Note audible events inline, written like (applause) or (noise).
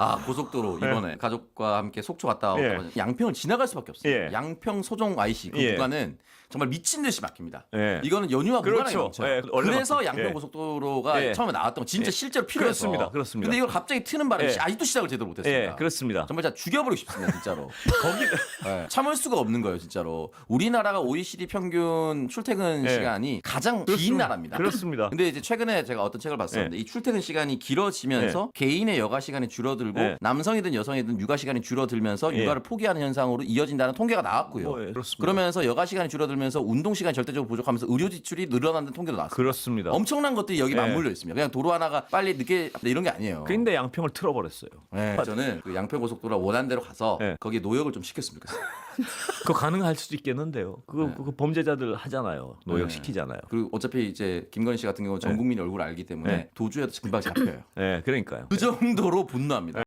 아 고속도로 이번에 가족과 함께 속초 갔다 예. 왔거든요. 양평을 지나갈 수밖에 없어요. 예. 양평 소종 IC 그 예. 구간은 정말 미친 듯이 막힙니다. 예. 이거는 연휴와 무관하게 그렇죠. 넘쳐요. 예, 원래 그래서 막힙니다. 양평 예. 고속도로가 예. 처음에 나왔던 건 진짜 예. 실제로 필요해서 그렇습니다. 그렇습니다. 근데 이걸 갑자기 트는 바람에 예. 아직도 시작을 제대로 못했습니다. 예, 그렇습니다. 정말 진짜 죽여버리고 싶습니다, 진짜로. (laughs) 거기 예. 참을 수가 없는 거예요, 진짜로. 우리나라가 OECD 평균 출퇴근 예. 시간이 가장 긴 그렇습니다. 나라입니다. 그렇습니다. 근데 이제 최근에 제가 어떤 책을 봤었는데 이 출퇴근 시간이 길어지면서 개인의 여가 시간이 줄어들 고 예. 남성이든 여성이든 육아 시간이 줄어들면서 예. 육아를 포기하는 현상으로 이어진다는 통계가 나왔고요. 뭐, 예, 그렇습니다. 그러면서 여가 시간이 줄어들면서 운동 시간이 절대적으로 부족하면서 의료 지출이 늘어난다는 통계도 나왔어요. 그렇습니다. 엄청난 것들이 여기 예. 맞물려 있습니다. 그냥 도로 하나가 빨리 늦게 이런 게 아니에요. 근데 양평을 틀어버렸어요. 네, 저는 그 양평 고속도로 원한대로 가서 예. 거기에 노역을 좀 시켰으면 좋겠어요. (laughs) 그거 가능할 수도 있겠는데요. 그거, 네. 그거 범죄자들 하잖아요. 노역 네. 시키잖아요. 그리고 어차피 이제 김건희 씨 같은 경우는 전 국민이 얼굴을 알기 때문에 네. 도주해도 금방 잡혀요. 예, 그러니까요. 그 정도로 분노합니다.